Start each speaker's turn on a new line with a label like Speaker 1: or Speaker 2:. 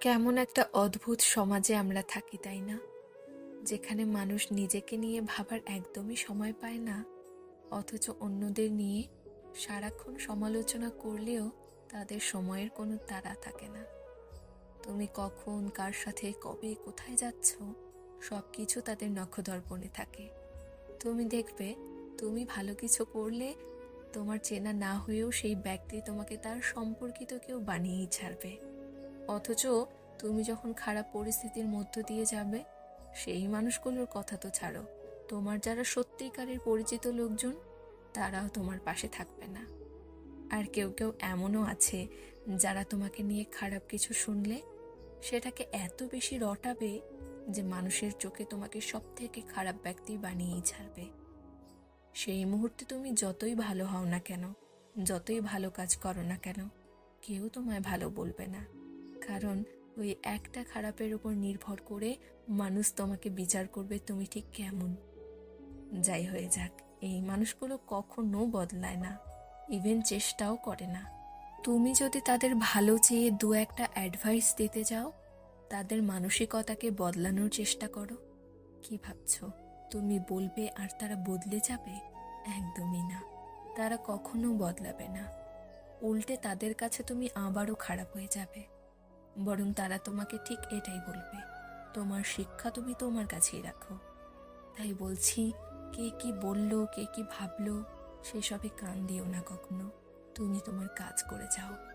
Speaker 1: কেমন একটা অদ্ভুত সমাজে আমরা থাকি, তাই না? যেখানে মানুষ নিজেকে নিয়ে ভাবার একদমই সময় পায় না, অথচ অন্যদের নিয়ে সারাক্ষণ সমালোচনা করলেও তাদের সময়ের কোনো তাড়া থাকে না। তুমি কখন, কার সাথে, কবে, কোথায় যাচ্ছ সব কিছু তাদের নখদর্পণে থাকে। তুমি দেখবে, তুমি ভালো কিছু করলে তোমার চেনা না হয়েও সেই ব্যক্তি তোমাকে তার সম্পর্কিত কেউ বানিয়েই ছাড়বে। অথচ তুমি যখন খারাপ পরিস্থিতির মধ্য দিয়ে যাবে, সেই মানুষগুলোর কথা তো ছাড়ো। তোমার যারা সত্যিকারের পরিচিত লোকজন, তারাও তোমার পাশে থাকবে না। আর কেউ কেউ এমনও আছে, যারা তোমাকে নিয়ে খারাপ কিছু শুনলে, সেটাকে এত বেশি রটাবে যে মানুষের চোখে তোমাকে সব থেকে খারাপ ব্যক্তি বানিয়েই ছাড়বে। সেই মুহূর্তে তুমি যতই ভালো হও না কেন, যতই ভালো কাজ করো না কেন, কেউ তোমায় ভালো বলবে না। কারণ ওই একটা খারাপের উপর নির্ভর করে মানুষ তোমাকে বিচার করবে তুমি ঠিক কেমন। যাই হয়ে যাক, এই মানুষগুলো কখনো বদলায় না ইভেন চেষ্টাও করে না। তুমি যদি তাদের ভালো চেয়ে দু একটা অ্যাডভাইস দিতে যাও, তাদের মানসিকতাকে বদলানোর চেষ্টা করো। কি ভাবছ? তুমি বলবে আর তারা বদলে যাবে? একদমই না, তারা কখনো বদলাবে না। উল্টে তাদের কাছে তুমি আবারও খারাপ হয়ে যাবে। বরং তারা তোমাকে ঠিক এটাই বলবে। তোমার শিক্ষা তুমি তোমার কাছেই রাখো। তাই বলছি, কে কি বলল, কে কি ভাবলো, সেসবে কান দিও না কখনো। তুমি তোমার কাজ করে যাও।